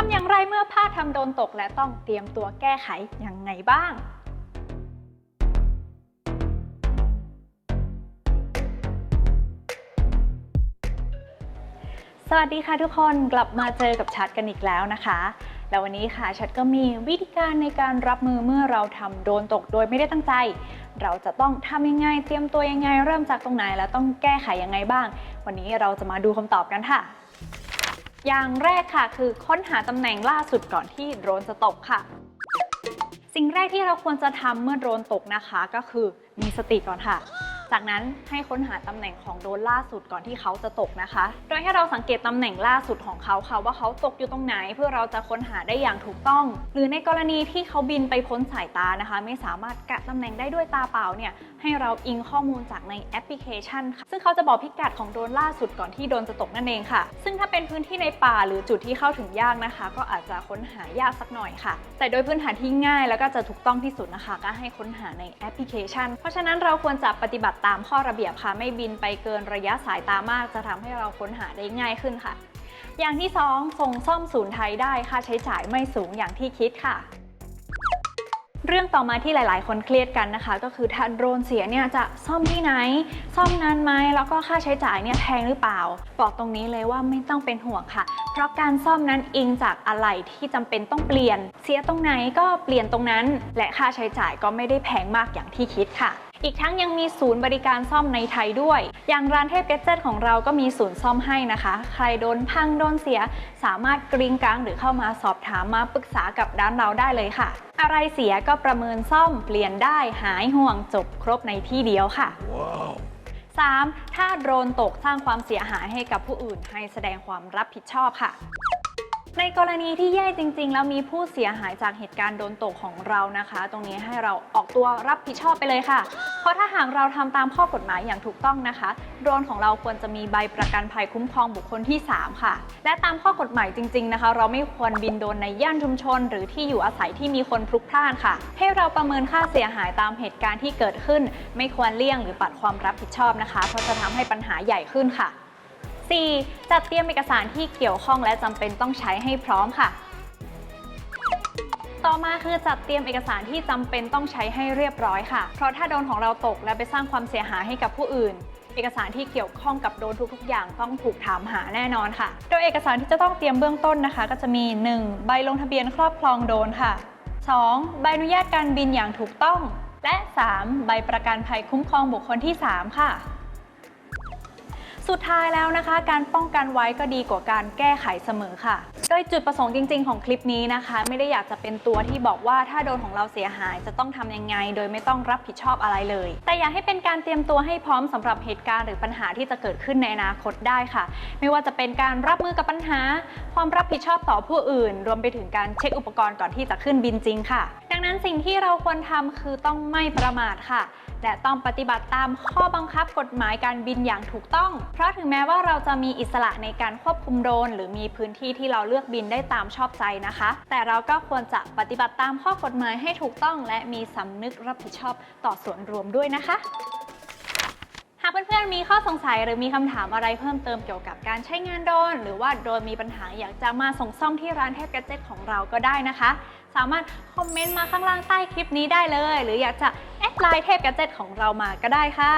ทำอย่างไรเมื่อผ้าทำโดนตกและต้องเตรียมตัวแก้ไขอย่างไงบ้างสวัสดีค่ะทุกคนกลับมาเจอกับชัดกันอีกแล้วนะคะ แล้ววันนี้ค่ะชัดก็มีวิธีการในการรับมือเมื่อเราทำโดนตกโดยไม่ได้ตั้งใจ เราจะต้องทำยังไงเตรียมตัวยังไง เริ่มจากตรงไหนแล้วต้องแก้ไขยังไงบ้าง วันนี้เราจะมาดูคำตอบกันค่ะ อย่างแรกค่ะ คือค้นหาตำแหน่งล่าสุดก่อนที่โดรนจะตกค่ะ สิ่งแรกที่เราควรจะทำเมื่อโดรนตกนะคะ ก็คือมีสติก่อนค่ะ จากนั้นให้ค้นหาตำแหน่งของโดรนล่าสุดก่อนที่เขาจะตกนะคะ โดยให้เราสังเกตตำแหน่งล่าสุดของเขาค่ะว่าเขาตกอยู่ตรงไหน เพื่อเราจะค้นหาได้อย่างถูกต้อง หรือในกรณีที่เขาบินไปพ้นสายตานะคะ ไม่สามารถกะตำแหน่งได้ด้วยตาเปล่าเนี่ยให้เราอิงข้อมูลจากในแอปพลิเคชันค่ะซึ่งเขาจะบอกพิกัดของโดรนล่าสุดก่อนที่โดนจะตกนั่นเองค่ะ ซึ่งถ้าเป็นพื้นที่ในป่าหรือจุดที่เข้าถึงยากนะคะ ก็อาจจะค้นหายากสักหน่อยค่ะ แต่โดยพื้นฐานที่ง่ายแล้วก็จะถูกต้องที่สุดนะคะ ก็ให้ค้นหาในแอปพลิเคชัน เพราะฉะนั้นเราควรจะปฏิบัติตามข้อระเบียบค่ะ ไม่บินไปเกินระยะสายตามาก จะทำให้เราค้นหาได้ง่ายขึ้นค่ะ อย่างที่สองส่งซ่อมศูนย์ไทยได้ค่าใช้จ่ายไม่สูงอย่างที่คิดค่ะเรื่องต่อมาที่หลาย ๆ คนเครียดกันนะคะ ก็คือถ้าโดรนเสียเนี่ยจะซ่อมที่ไหน ซ่อมนานไหมแล้วก็ค่าใช้จ่ายเนี่ยแพงหรือเปล่า บอกตรงนี้เลยว่าไม่ต้องเป็นห่วงค่ะ เพราะการซ่อมนั้นอิงจากอะไหล่ที่จำเป็นต้องเปลี่ยน เสียตรงไหนก็เปลี่ยนตรงนั้น และค่าใช้จ่ายก็ไม่ได้แพงมากอย่างที่คิดค่ะอีกทั้งยังมีศูนย์บริการซ่อมในไทยด้วย อย่างร้านเทพเกจเจตของเราก็มีศูนย์ซ่อมให้นะคะ ใครโดนพังโดนเสีย สามารถกริงกลางหรือเข้ามาสอบถามมาปรึกษากับร้านเราได้เลยค่ะ อะไรเสียก็ประเมินซ่อมเปลี่ยนได้หายห่วงจบครบในที่เดียวค่ะ 3. ถ้าโดรนตกสร้างความเสียหายให้กับผู้อื่นให้แสดงความรับผิดชอบค่ะ ในกรณีที่แย่จริง ๆ แล้วมีผู้เสียหายจากเหตุการณ์โดนตกของเรานะคะ ตรงนี้ให้เราออกตัวรับผิดชอบไปเลยค่ะ เพราะถ้าหากเราทำตามข้อกฎหมายอย่างถูกต้องนะคะ โดรนของเราควรจะมีใบประกันภัยคุ้มครองบุคคลที่ 3 ค่ะ และตามข้อกฎหมายจริง ๆ นะคะ เราไม่ควรบินโดนในย่านชุมชน หรือที่อยู่อาศัยที่มีคนพลุกพล่านค่ะ ให้เราประเมินค่าเสียหายตามเหตุการณ์ที่เกิดขึ้น ไม่ควรเลี่ยงหรือปัดความรับผิดชอบนะคะ เพราะจะทำให้ปัญหาใหญ่ขึ้นค่ะ 4. จัดเตรียมเอกสารที่เกี่ยวข้องและจำเป็นต้องใช้ให้พร้อมค่ะ ต่อมาคือจัดเตรียมเอกสารที่จำเป็นต้องใช้ให้เรียบร้อยค่ะ เพราะถ้าโดนของเราตกและไปสร้างความเสียหายให้กับผู้อื่นเอกสารที่เกี่ยวข้องกับโดนทุกๆ อย่างต้องถูกถามหาแน่นอนค่ะ โดยเอกสารที่จะต้องเตรียมเบื้องต้นนะคะ ก็จะมี 1. ใบลงทะเบียนครอบครองโดนค่ะ 2. ใบอนุญาตการบินอย่างถูกต้อง และ 3. ใบประกันภัยคุ้มครองบุคคลที่ 3 ค่ะ สุดท้ายแล้วนะคะ การป้องกันไว้ก็ดีกว่าการแก้ไขเสมอค่ะ โดยจุดประสงค์จริง ๆ ของคลิปนี้นะคะ ไม่ได้อยากจะเป็นตัวที่บอกว่าถ้าโดนของเราเสียหายจะต้องทำยังไง โดยไม่ต้องรับผิดชอบอะไรเลย แต่อยากให้เป็นการเตรียมตัวให้พร้อมสำหรับเหตุการณ์หรือปัญหาที่จะเกิดขึ้นในอนาคตได้ค่ะ ไม่ว่าจะเป็นการรับมือกับปัญหา ความรับผิดชอบต่อผู้อื่น รวมไปถึงการเช็คอุปกรณ์ก่อนที่จะขึ้นบินจริงค่ะ ดังนั้นสิ่งที่เราควรทำคือต้องไม่ประมาทค่ะ และต้องปฏิบัติตามข้อบังคับกฎหมายการบินอย่างถูกต้อง เพราะถึงแม้ว่าเราจะมีอิสระในการควบคุมโดรนหรือมีพื้นที่ที่เราเลือกบินได้ตามชอบใจนะคะ แต่เราก็ควรจะปฏิบัติตามข้อกฎหมายให้ถูกต้อง และมีสำนึกรับผิดชอบต่อส่วนรวมด้วยนะคะหากเพื่อนๆมีข้อสงสัยหรือมีคำถามอะไรเพิ่มเติมเกี่ยวกับการใช้งานโดรนหรือว่าโดรนมีปัญหาอยากจะมาส่งซ่อมที่ร้านเทพแกจเจ็ตของเราก็ได้นะคะ สามารถคอมเมนต์มาข้างล่างใต้คลิปนี้ได้เลย หรืออยากจะแอดไลน์เทพแกจเจ็ตของเรามาก็ได้ค่ะ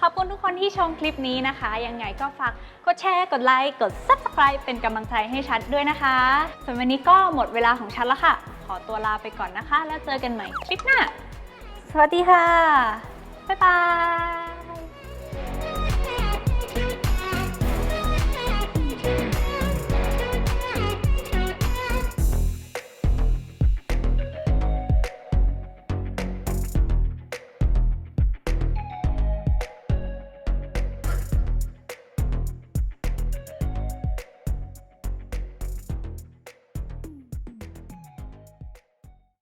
ขอบคุณทุกคนที่ชมคลิปนี้นะคะ ยังไงก็ฝากกดแชร์ กดไลค์ กด subscribe เป็นกำลังใจให้ชัดด้วยนะคะส่วนวันนี้ก็หมดเวลาของฉันแล้วค่ะ ขอตัวลาไปก่อนนะคะ แล้วเจอกันใหม่คลิปหน้า สวัสดีค่ะ บ๊ายบาย